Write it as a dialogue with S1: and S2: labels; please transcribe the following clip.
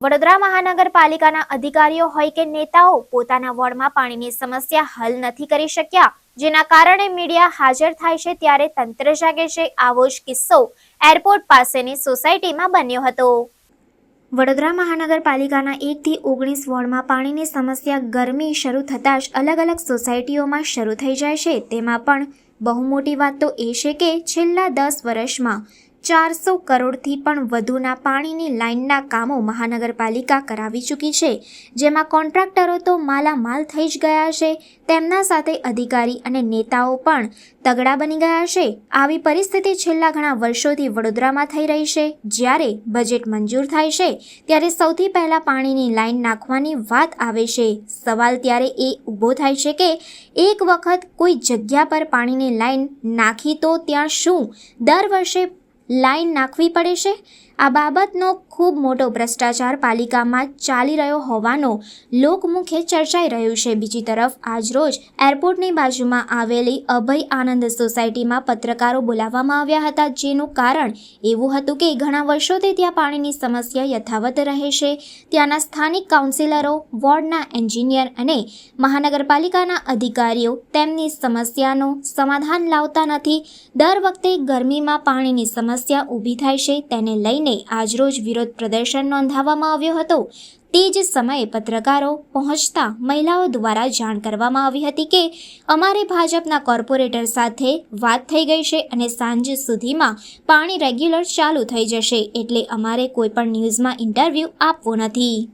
S1: વડોદરા મહાનગરપાલિકાના અધિકારીઓ હોય કે નેતાઓ પોતાના વોર્ડમાં પાણીની સમસ્યા હલ નથી કરી શક્યા. જેના કારણે મીડિયા હાજર થાય છે ત્યારે તંત્ર જાગે છે આવો જ કિસ્સો એરપોર્ટ પાસેની સોસાયટીમાં બન્યો હતો. વડોદરા મહાનગરપાલિકાના એકથી ઓગણીસ વોર્ડમાં પાણીની સમસ્યા ગરમી શરૂ થતાં જ અલગ અલગ સોસાયટીઓમાં શરૂ થઈ જાય છે. તેમાં પણ બહુ મોટી વાત તો એ છે કે છેલ્લા દસ વર્ષમાં ચારસો કરોડથી પણ વધુના પાણીની લાઇનના કામો મહાનગરપાલિકા કરાવી ચૂકી છે. જેમાં કોન્ટ્રાક્ટરો તો માલામાલ થઈ જ ગયા છે. તેમના સાથે અધિકારી અને નેતાઓ પણ તગડા બની ગયા છે. આવી પરિસ્થિતિ છેલ્લા ઘણા વર્ષોથી વડોદરામાં થઈ રહી છે. જ્યારે બજેટ મંજૂર થાય છે, ત્યારે સૌથી પહેલાં પાણીની લાઇન નાખવાની વાત આવે છે. સવાલ ત્યારે એ ઊભો થાય છે કે એક વખત કોઈ જગ્યા પર પાણીની લાઈન નાખી તો ત્યાં શું? દર વર્ષે લાઈન નાખવી પડે છે. આ બાબતનો ખૂબ મોટો ભ્રષ્ટાચાર પાલિકામાં ચાલી રહ્યો હોવાનો લોકમુખે ચર્ચાઈ રહ્યું છે. બીજી તરફ, આજરોજ એરપોર્ટની બાજુમાં આવેલી અભય આનંદ સોસાયટીમાં પત્રકારો બોલાવવામાં આવ્યા હતા. જેનું કારણ એવું હતું કે, ઘણા વર્ષોથી ત્યાં પાણીની સમસ્યા યથાવત રહે છે. ત્યાંના સ્થાનિક કાઉન્સિલરો, વોર્ડના એન્જિનિયર અને મહાનગરપાલિકાના અધિકારીઓ તેમની સમસ્યાનું સમાધાન લાવતા નથી. દર વખતે ગરમીમાં પાણીની સમસ્યા ઊભી થાય છે તેને લઈને આજરોજ વિરોધ પ્રદર્શન નોંધાવવામાં આવ્યો હતો. તે જ સમયે પત્રકારો પહોંચતા મહિલાઓ દ્વારા જાણ કરવામાં આવી હતી કે અમારે ભાજપના કોર્પોરેટર સાથે વાત થઈ ગઈ છે અને સાંજ સુધીમાં પાણી રેગ્યુલર ચાલુ થઈ જશે એટલે અમારે કોઈ પણ ન્યૂઝમાં ઇન્ટરવ્યૂ આપવો નથી.